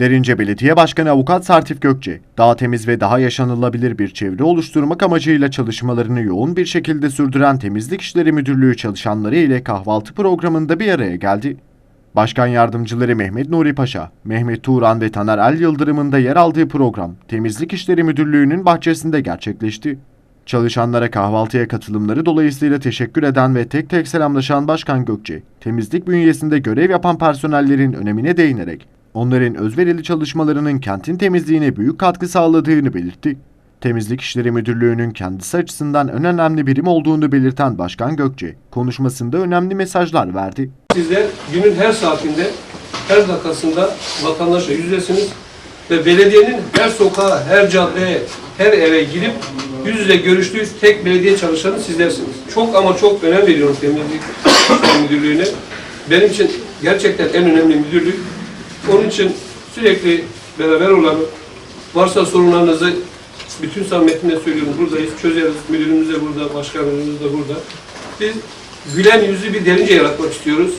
Derince Belediye Başkanı Avukat Sartif Gökçe, daha temiz ve daha yaşanılabilir bir çevre oluşturmak amacıyla çalışmalarını yoğun bir şekilde sürdüren Temizlik İşleri Müdürlüğü çalışanları ile kahvaltı programında bir araya geldi. Başkan yardımcıları Mehmet Nuri Paşa, Mehmet Turan ve Taner El Yıldırım'ın da yer aldığı program Temizlik İşleri Müdürlüğü'nün bahçesinde gerçekleşti. Çalışanlara kahvaltıya katılımları dolayısıyla teşekkür eden ve tek tek selamlaşan Başkan Gökçe, temizlik bünyesinde görev yapan personellerin önemine değinerek onların özverili çalışmalarının kentin temizliğine büyük katkı sağladığını belirtti. Temizlik İşleri Müdürlüğü'nün kendisi açısından en önemli birim olduğunu belirten Başkan Gökçe, konuşmasında önemli mesajlar verdi. Sizler günün her saatinde, her dakikasında vatandaşla yüzlesiniz ve belediyenin her sokağa, her caddeye, her eve girip yüz yüze görüştüğü tek belediye çalışanı sizlersiniz. Çok ama çok önem veriyorum temizlik müdürlüğüne. Benim için gerçekten en önemli müdürlük. Onun için sürekli beraber olalım. Varsa sorunlarınızı bütün samimiyetimle söylüyorum buradayız. Çözeriz. Müdürümüz de burada, başkanımız da burada. Biz gülen yüzü bir derince yaratmak istiyoruz.